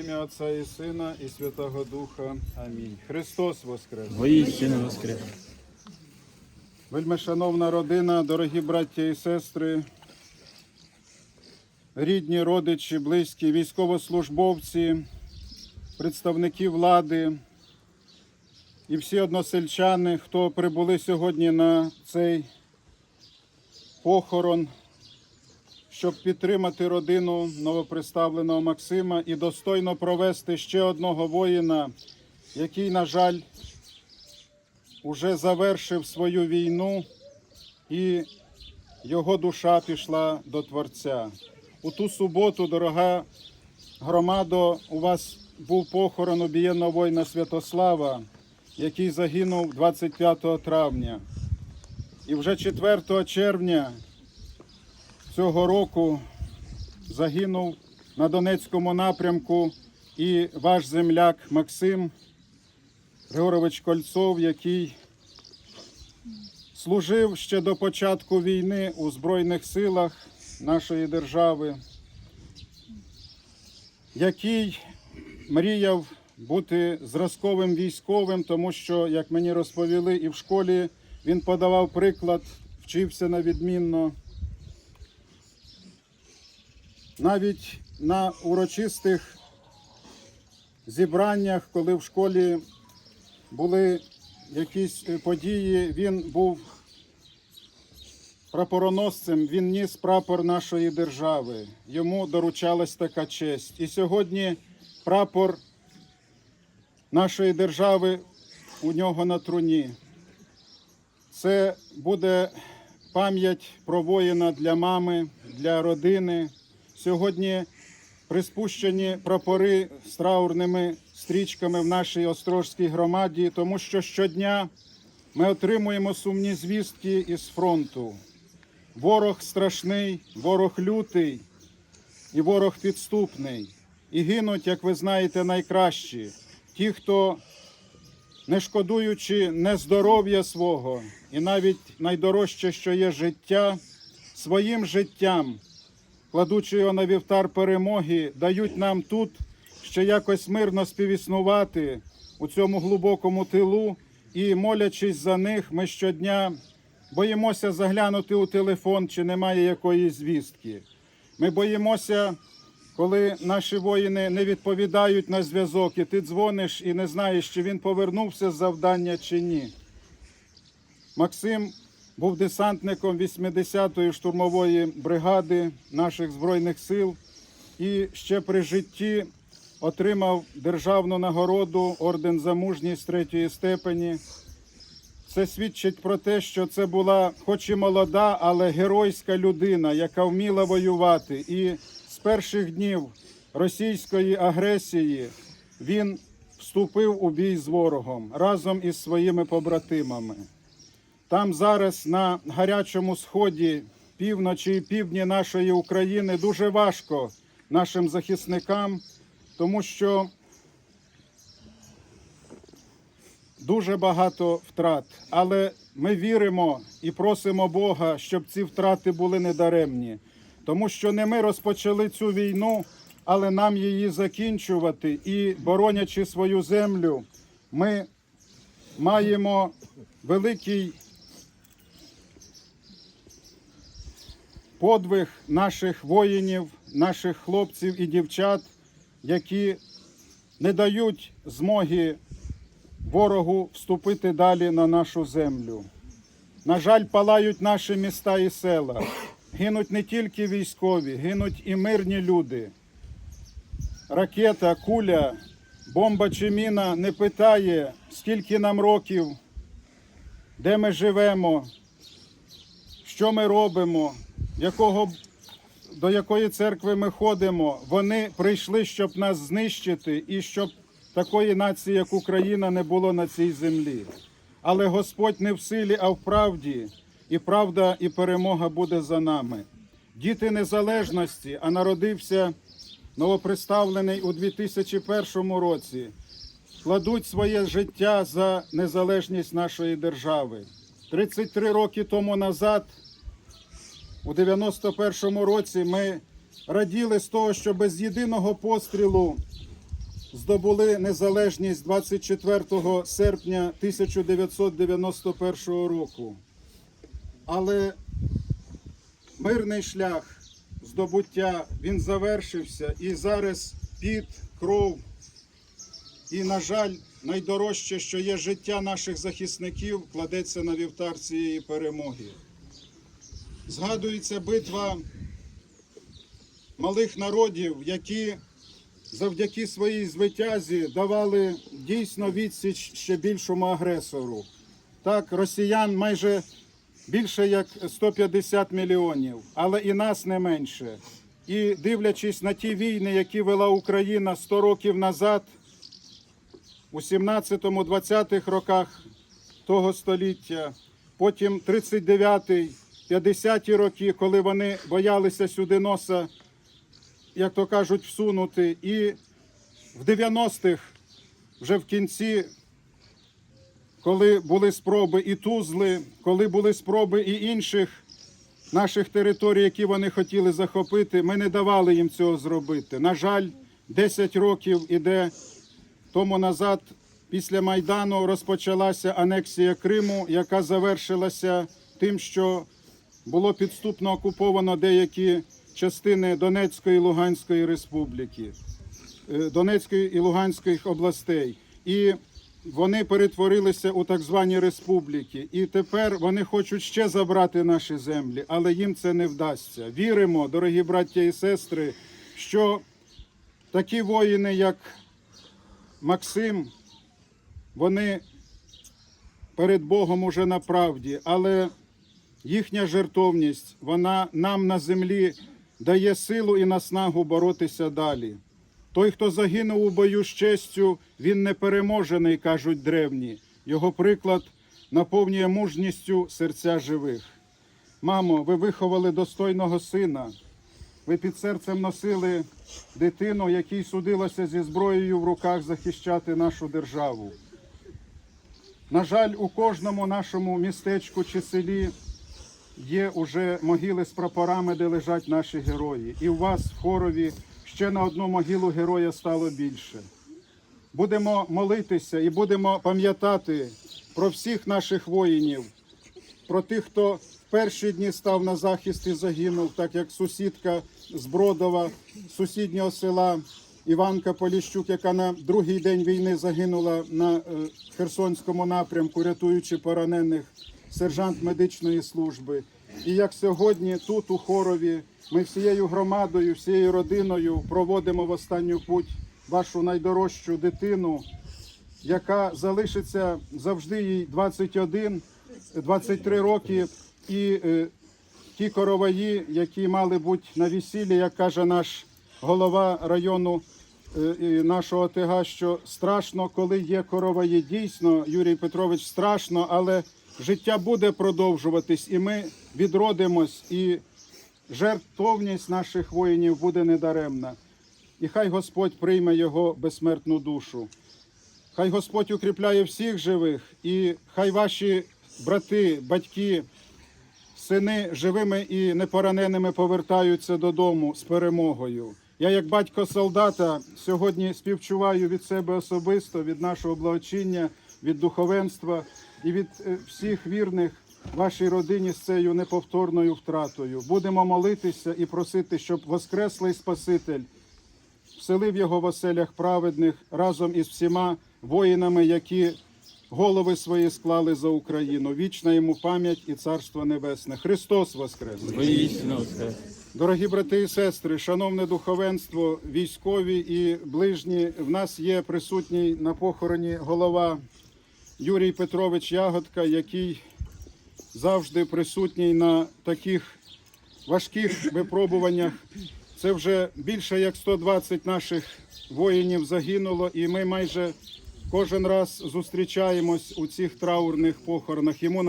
Ім'я Отця і Сина і Святого Духа. Амінь. Христос Воскрес! Воістину воскрес. Вельми шановна родина, дорогі браття і сестри, рідні, родичі, близькі, військовослужбовці, представники влади і всі односельчани, хто прибули сьогодні на цей похорон, щоб підтримати родину новоприставленого Максима і достойно провести ще одного воїна, який, на жаль, уже завершив свою війну, і його душа пішла до Творця. У ту суботу, дорога громадо, у вас був похорон обієнного воїна Святослава, який загинув 25 травня. І вже 4 червня цього року загинув на Донецькому напрямку і ваш земляк Максим Григорович Кольцов, який служив ще до початку війни у Збройних силах нашої держави, який мріяв бути зразковим військовим, тому що, як мені розповіли, і в школі він подавав приклад, вчився на відмінно. Навіть на урочистих зібраннях, коли в школі були якісь е, події, він був прапороносцем, він ніс прапор нашої держави. Йому доручалась така честь. І сьогодні прапор нашої держави у нього на труні. Це буде пам'ять про воїна для мами, для родини. Сьогодні приспущені прапори з траурними стрічками в нашій Острожській громаді, тому що щодня ми отримуємо сумні звістки із фронту. Ворог страшний, ворог лютий і ворог підступний. І гинуть, як ви знаєте, найкращі. Ті, хто, не шкодуючи не здоров'я свого, і навіть найдорожче, що є життя, своїм життям кладучи його на вівтар перемоги, дають нам тут ще якось мирно співіснувати у цьому глибокому тилу. І молячись за них, ми щодня боїмося заглянути у телефон, чи немає якоїсь звістки. Ми боїмося, коли наші воїни не відповідають на зв'язок, і ти дзвониш і не знаєш, чи він повернувся з завдання чи ні. Максим був десантником 80-ї штурмової бригади наших збройних сил і ще при житті отримав державну нагороду орден за мужність третьої степені. Це свідчить про те, що це була, хоч і молода, але геройська людина, яка вміла воювати. І з перших днів російської агресії він вступив у бій з ворогом разом із своїми побратимами. Там зараз на гарячому сході півночі і півдні нашої України дуже важко нашим захисникам, тому що дуже багато втрат. Але ми віримо і просимо Бога, щоб ці втрати були недаремні, тому що не ми розпочали цю війну, але нам її закінчувати і боронячи свою землю, ми маємо великий подвиг наших воїнів, наших хлопців і дівчат, які не дають змоги ворогу вступити далі на нашу землю. На жаль, палають наші міста і села. Гинуть не тільки військові, гинуть і мирні люди. Ракета, куля, бомба чи міна не питає, скільки нам років, де ми живемо, що ми робимо, якого, до якої церкви ми ходимо. Вони прийшли, щоб нас знищити і щоб такої нації, як Україна, не було на цій землі. Але Господь не в силі, а в правді, і правда, і перемога буде за нами. Діти незалежності, а народився новоприставлений у 2001 році, кладуть своє життя за незалежність нашої держави. 33 роки тому назад, у 91-му році, ми раділи з того, що без єдиного пострілу здобули незалежність 24 серпня 1991 року. Але мирний шлях здобуття він завершився і зараз під кров. І, на жаль, найдорожче, що є життя наших захисників, кладеться на вівтар цієї перемоги. Згадується битва малих народів, які завдяки своїй звитязі давали дійсно відсіч ще більшому агресору. Так, росіян майже більше як 150 мільйонів, але і нас не менше. І дивлячись на ті війни, які вела Україна 100 років назад, у 17-20-х роках того століття, потім 39-й, 50-ті роки, коли вони боялися сюди носа, як то кажуть, всунути, і в 90-х, вже в кінці, коли були спроби і Тузли, коли були спроби і інших наших територій, які вони хотіли захопити, ми не давали їм цього зробити. На жаль, 10 років іде тому назад, після Майдану, розпочалася анексія Криму, яка завершилася тим, що було підступно окуповано деякі частини Донецької і Луганської республіки, е, Донецької і Луганської областей. І вони перетворилися у так звані республіки. І тепер вони хочуть ще забрати наші землі, але їм це не вдасться. Віримо, дорогі браття і сестри, що такі воїни, як Максим, вони перед Богом уже на правді, але їхня жертовність, вона нам на землі дає силу і наснагу боротися далі. Той, хто загинув у бою з честю, він непереможений, кажуть древні. Його приклад наповнює мужністю серця живих. Мамо, ви виховали достойного сина. Ви під серцем носили дитину, якій судилося зі зброєю в руках захищати нашу державу. На жаль, у кожному нашому містечку чи селі є уже могили з прапорами, де лежать наші герої. І у вас в хорові ще на одну могилу героя стало більше. Будемо молитися і будемо пам'ятати про всіх наших воїнів, про тих, хто в перші дні став на захист і загинув, так як сусідка з Бродова, сусіднього села Іванка Поліщук, яка на другий день війни загинула на е, Херсонському напрямку, рятуючи поранених сержант медичної служби. І як сьогодні тут, у хорові, ми всією громадою, всією родиною проводимо в останню путь вашу найдорожчу дитину, яка залишиться завжди їй 21, 23 роки, і е, ті короваї, які мали бути на весіллі, як каже наш голова району е, нашого ОТГ, що страшно, коли є короваї. Дійсно, Юрій Петрович, страшно, але життя буде продовжуватись, і ми відродимось, і жертовність наших воїнів буде недаремна. І хай Господь прийме його безсмертну душу. Хай Господь укріпляє всіх живих, і хай ваші брати, батьки, сини живими і непораненими повертаються додому з перемогою. Я, як батько солдата, сьогодні співчуваю від себе особисто, від нашого благочиння, від духовенства і від е, всіх вірних вашій родині з цією неповторною втратою. Будемо молитися і просити, щоб Воскреслий Спаситель вселив його в оселях праведних разом із всіма воїнами, які голови свої склали за Україну. Вічна йому пам'ять і царство небесне. Христос Воскрес! Воскрес. Дорогі брати і сестри, шановне духовенство, військові і ближні, в нас є присутній на похороні голова Юрій Петрович Ягодка, який завжди присутній на таких важких випробуваннях. Це вже більше як 120 наших воїнів загинуло, і ми майже кожен раз зустрічаємось у цих траурних похоронах.